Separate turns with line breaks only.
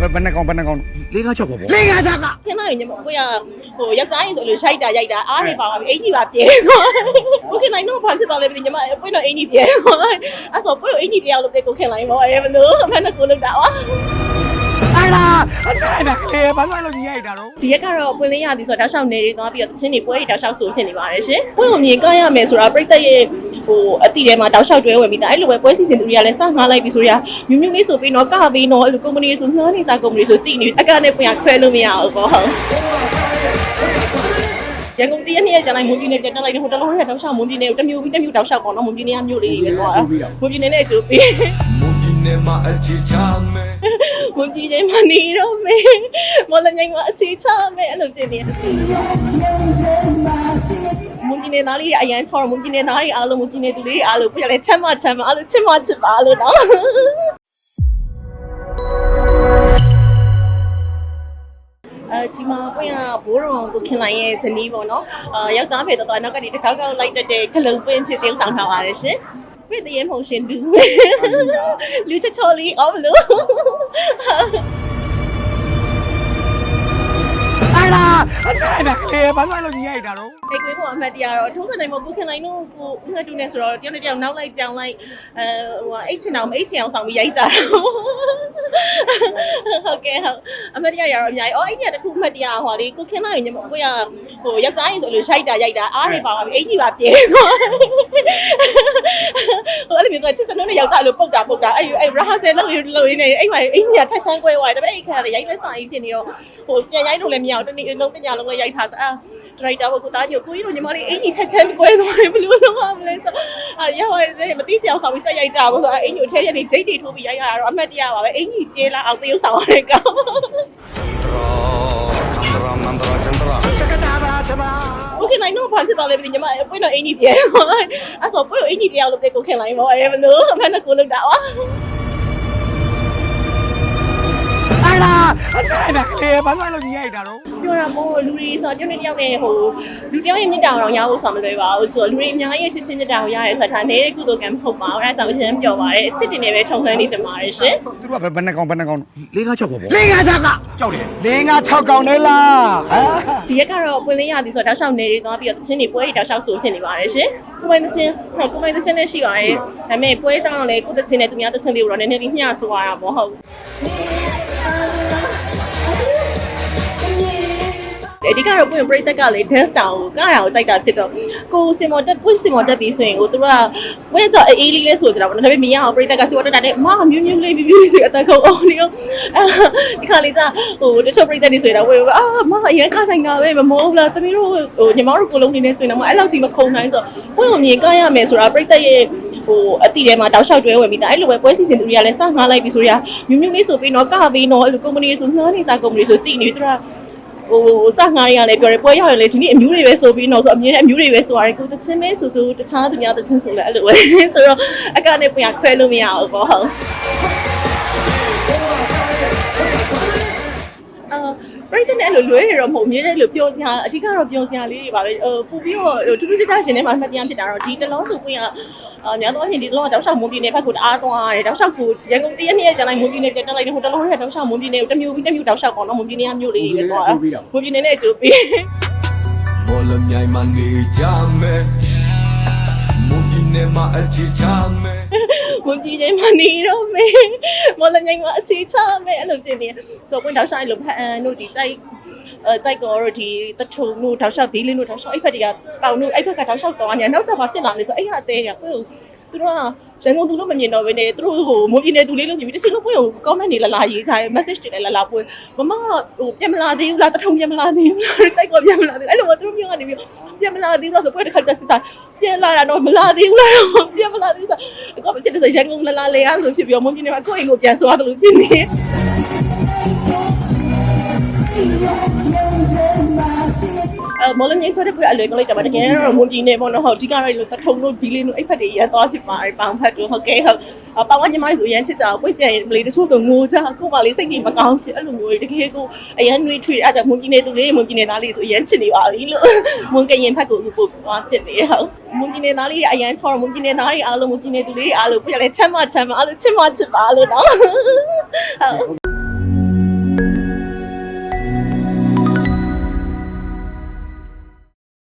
ဘယ်ဘယ်နှကောင်ဘယ်နှကောင်လေးကား6ကောင်ပေါ့လေးကား6ကောင်
ခင်းလိုက်ညမကိုရဟိုယောက်ျားရင်ဆိုလို့ရှိုက်တာရိုက်တာအားနေပါပါပြီအင်ကြီးပါပြဲသွားကိုခင်လိုက်တော့ဘာဖြစ်သွားလဲမသိညမပွင့်တော့အင်ကြီးပြဲသွားအဲ့ဆိုပွင့်ကိုအင်ကြီးပြဲအောင်လုပ်တဲ့ကိုခင်လိုက်ပေါ့အဲဘလို့အမှန်တကူလုပ်တာပါ
ဟာလာအဲ့ဒါလေဘာလို့လို့ကြီးရိုက်တာတော့
ဒီရက်ကတော့ပွင့်လင်းရသည်ဆိုတော့တောက်လျှောက်နေတွေသွားပြီးတော့တချင်းတွေပွဲတွေတောက်လျှောက်ဆိုဖြစ်နေပါတယ်ရှင်ပွင့်ကိုမြင်ကောင်းရမယ်ဆိုတာပြိတ္တရဲ့ဟိုအတိထဲမှာတောက်လျှောက်တွဲဝင်ပြီးသားအဲ့လိုပဲပွဲစီစဉ်သူတွေကလည်းစငားလိုက်ပြီးဆိုရမြူးမြူးလေးဆိုပြီးတော့ကပြီးတော့အဲ့လိုကုမ္ပဏီဆိုငှားနေစားကုမ္ပဏီဆိုတိနေအကနဲ့ပွင့်ရခွဲလို့မရဘူးပေါ့ဟုတ်ရန်ကုန်တရနေ့ကျန်လိုက်မွန်ပြည်နယ်တက်တက်လိုက်တယ်ဟိုတလုံးရတောက်လျှောက်မွန်ပြည်နယ်ကိုတစ်မျိုးပြီးတစ်မျိုးတောက်လျှောက်ပေါ့နော်မွန်ပြည်နယ်ကမြို့လေးတွေပဲသွားတာမွန်ပြည်နယ်နဲ့အကျိုးပြီး
မုန်ဒီနေမှာအခြေချမယ်
မွန်ပြည်နယ်မှာနေတော့မယ်မော်လမြိုင်မှာအခြေချမယ်အဲ့လိုဖြစ်နေတယ်မွန်ပြည်နယ်သားလေးတွေအရန်ချောတော့မွန်ပြည်နယ်သားတွေအားလုံးမွန်ပြည်နယ်သူလေးတွေအားလုံးပြရလဲချမ်းမချမ်းမအားလုံးချစ်မချစ်ပါလို့နော်အဲဒီမှာပွင့်ကဘိုးတော်ကိုခင်လိုက်ရဲ့ဇနီးပေါ့နော်အာယောက်ျားဖေတော့တော့နောက်ကနေတစ်ခေါက်ခေါက်လိုက်တတ်တဲ့ခလုံးပွင့်ဖြစ်တင်းဆောင်ထားပါတယ်ရှင် ပြည့်တရေမဟုတ်ရှင်လူလူချောချောလေးအော်ဘလို့
ဟာလာအဲ့ဒါလေဘာလို့လို့ကြီးရိုက်တာတော့
အိတ်ကွေးပေါ်အမှတ်တရတော့ထုံးစံနိုင်မကိုခင်လိုက်တော့ကိုဦးငှက်တူနေဆိုတော့တယောက်နဲ့တယောက်နောက်လိုက်ပြောင်းလိုက်အဲဟိုအိတ်ချင်အောင်အိတ်ချင်အောင်ဆောင်ပြီးရိုက်ကြတာဟုတ်ကဲ့ဟုတ်အမှတ်တရရတော့အများကြီးအော်အိတ်ညတစ်ခုအမှတ်တရဟိုလေကိုခင်လိုက်ညမကိုရ ဟိုယောက်ျားရင်ဆိုလို့ရှိုက်တာရိုက်တာအားနေပါပါပြီအိတ်ကြီးပါပြဲသွားဟိုအဲ့လိုမျိုးကချစ်စနုနဲ့ယောက်ျားလို့ပုတ်တာပုတ်တာအဲ့အဲ့ရာဆယ်လောက်ရလို့ရင်းနေအိမ်မှာအိမ်ကြီးကထက်ချမ်းကွဲသွားတယ်ဒါပေမဲ့အိတ်ခါလည်းရိုက်လက်စာကြီးဖြစ်နေတော့ဟိုပြန်ရိုက်လို့လည်းမရအောင်တနေ့လုံးတစ်ညလုံးလည်းရိုက်ထားစအာဒရိုက်တာကကိုသားညိုကိုကြီးတို့ညီမလေးအင်ကြီးချက်ချက်ကွဲသွားတယ်ဘယ်လိုလုပ်ရမလဲဆိုအာရပါတယ်မသိချင်အောင်ဆောင်ပြီးဆက်ရိုက်ကြပါဆိုအင်ကြီးကိုထဲထဲနေဂျိတ်တွေထိုးပြီးရိုက်ရတာတော့အမှတ်တရပါပဲအင်ကြီးပြေးလာအောင်တရုပ်ဆောင်ရတဲ့ကောင်
ခင်
လိုက်
တော့ဘာဖြစ်သွားလဲမသိညီမအပွင့်တော့အင်ကြီးပြေတော့အဲ့ဆိုပွင့်ကိုအင်ကြီးပြေအောင်လုပ်တဲ့ကိုခင်လိုက်ပေါ့အဲဘလို့အမှန်တော့ကိုလုပ်တာပါ
အဲ့ဒါလေဘာလို့လို့ကြီးရိုက်တာတော့
ပြောတာမို့လူတွေဆိုတော့တယောက်နဲ့တယောက်နဲ့ဟိုလူတယောက်ရဲ့မြင့်တာအောင်ရဖို့ဆိုမလွယ်ပါဘူးဆိုတော့လူတွေအများကြီးချစ်ချင်းမြတ်တာကိုရတယ်ဆိုတာဒါနဲ့ကုသိုလ်ကံမဟုတ်ပါဘူးအဲဒါကြောင့်အရင်ပြောပါတယ်အချစ်တင်နေပဲထုံခန်းနေကြပါရရှင်
သူတို့ကဘယ်ဘယ်နှကောင်ဘယ်နှကောင်လေးကား6ကောင်ပေါ့လေးကား6ကောင်ကြောက်တယ်လေးကား6ကောင်လေလားဟာ
ဒီရက်ကတော့ပွင့်လင်းရသည်ဆိုတော့တောက်လျှောက်နေတွေသွားပြီးတော့တချင်းတွေပွဲတွေတောက်လျှောက်ဆိုဖြစ်နေပါတယ်ရှင်။ကိုမိုင်းတချင်းဟုတ်ကိုမိုင်းတချင်းလည်းရှိပါတယ်။ဒါပေမဲ့ပွဲတောင်းလည်းကိုတချင်းနဲ့သူများတချင်းလေးကိုတော့နည်းနည်းလေးမျှဆိုရတာမဟုတ် အဓိကတော့ပွင့်ပရိသတ်ကလေ dance တောင်ကိုကတာကိုကြိုက်တာဖြစ်တော့ကိုစင်မော်တက်ပွင့်စင်မော်တက်ပြီးဆိုရင်ကိုသူကဝဲကြော်အေးလေးလေးဆိုကြတာပေါ့နော်ဒါပေမဲ့မရအောင်ပရိသတ်ကစီဝတ်တက်တာတဲ့မမြူးမြူးလေးမြူးမြူးလေးဆိုအသက်ကုန်အောင်ဒီတော့ဒီခါလေးကဟိုတချို့ပရိသတ်တွေဆိုရင်တော့ဝဲအာမအရင်ကနိုင်တာပဲမမိုးဘူးလားသမီးတို့ဟိုညီမတို့ကိုလုံးနေနေဆိုရင်တော့အဲ့လောက်ကြီးမခုံနိုင်ဆိုဝဲကိုမြင်ကရမယ်ဆိုတာပရိသတ်ရဲ့ဟိုအတိထဲမှာတောက်လျှောက်တွဲဝင်ပြီးသားအဲ့လိုပဲပွဲစီစဉ်သူတွေကလည်းစငားလိုက်ပြီးဆိုရမြူးမြူးလေးဆိုပြီးတော့ကပြီးတော့အဲ့လိုကုမ္ပဏီဆိုငှားနေစားကုမ္ပဏီဆိုတိနေပြီးသူက ဟိုစငါးတွေကလည်းပြောတယ်ပွဲရောက်ရင်လေဒီနေ့အမျိုးတွေပဲဆိုပြီးတော့ဆိုအမြဲတမ်းအမျိုးတွေပဲဆိုရတယ်ကိုသချင်းမဲဆူဆူတခြားသူများသချင်းဆိုလဲအဲ့လိုပဲဆိုတော့အကနဲ့ပြန်ခွဲလို့မရဘူးပေါ့ဟုတ် အဲ့လိုလွဲရတော့မဟုတ်မြဲတယ်လို့ပြောစရာအဓိကတော့ပြောစရာလေးတွေပါပဲဟိုပူပြီးတော့ထူးထူးခြားခြားရှင်ထဲမှာမှတ်တမ်းဖြစ်တာတော့ဒီတလုံးစုပွင့်ကအာများသောအားဖြင့်ဒီတလုံးကတောက်လျှောက်မွန်ပြည်နယ်ဘက်ကိုတအားသွားရတယ်တောက်လျှောက်ကိုရန်ကုန်တရက်နေ့ကျန်လိုက်မွန်ပြည်နယ်တက်တက်လိုက်တယ်ဟိုတလုံးရတောက်လျှောက်မွန်ပြည်နယ်ကိုတစ်မျိုးပြီးတစ်မျိုးတောက်လျှောက်ပေါ့နော်မွန်ပြည်နယ်ကမြို့လေးတွေပဲသွားတာမွန်ပြည်နယ်နဲ့အကျိုးပြီး
မော်လမြိုင်မှာနေကြမယ်မုန်ဒီနေမှာအခြေချမယ်
မွန်ပြည်နယ်မှာနေတော့မယ်မော်လမြိုင်မှာအခြေချမယ်အဲ့လိုဖြစ်နေဆိုဝင်တောက်ဆိုင်လို့ဖန်တို့ဒီကြိုက်အဲကြိုက်ကောတို့ဒီတထုံတို့တောက်လျှောက်ဘီးလင်းတို့တောက်လျှောက်အဲ့ဖက်တွေကပေါင်တို့အဲ့ဖက်ကတောက်လျှောက်တော်နေနောက်ကျဘာဖြစ်လာလဲဆိုအဲ့ဟာအသေးကကိုယ် သူတို့ကရန်ကုန်သူလို့မမြင်တော့ဘဲနဲ့သူတို့ဟိုမွန်ပြည်နယ်သူလေးလို့မြင်ပြီးတချို့လို့ကိုယ် comment တွေလာလာရေးချာ message တွေလည်းလာလာပွေမမဟိုပြန်မလာသေးဘူးလားတထုံပြန်မလာသေးဘူးလားကြိုက်ကောပြန်မလာသေးဘူးအဲ့လိုသူတို့မျိုးကနေပြီးပြန်မလာသေးဘူးလားဆိုပွေတစ်ခါချက်စစ်တာပြန်လာတာတော့မလာသေးဘူးလားပြန်မလာသေးဘူးဆိုကောမချစ်တဲ့ရန်ကုန်လာလာလေအဲ့လိုဖြစ်ပြီးမွန်ပြည်နယ်မှာကိုယ့်အိမ်ကိုပြန်သွားတယ်လို့ဖြစ်နေ အဲမော်လမြိုင်ဆိုတဲ့ပွဲအလွယ်ကလေးတမတကယ်တော့မွန်ပြည်နယ်ပေါ့နော်ဟုတ်ဒီကတော့လို့တထုံတို့ဘီလင်းတို့အဲ့ဖက်တွေရသွားချစ်ပါတယ်ပေါင်ဖက်တို့ဟုတ်ကဲ့ဟုတ်အပေါင်ကညီမတို့ဆိုရမ်းချစ်ကြအောင်ပွင့်ကြရင်မလေးတချို့ဆိုငိုကြကို့ပါလေးစိတ်ကြီးမကောင်းဖြစ်အဲ့လိုမျိုးတကယ်ကိုအရန်နှွေးထွေးအဲ့ဒါမွန်ပြည်နယ်သူလေးမွန်ပြည်နယ်သားလေးဆိုရမ်းချစ်နေပါပြီလို့မွန်ကရင်ဖက်ကိုပို့သွားဖြစ်နေဟုတ်မွန်ပြည်နယ်သားလေးတွေအရန်ချောတော့မွန်ပြည်နယ်သားတွေအားလုံးမွန်ပြည်နယ်သူလေးတွေအားလုံးပြလဲချမ်းမချမ်းမအားလုံးချစ်မချစ်ပါလို့နော်ဟုတ်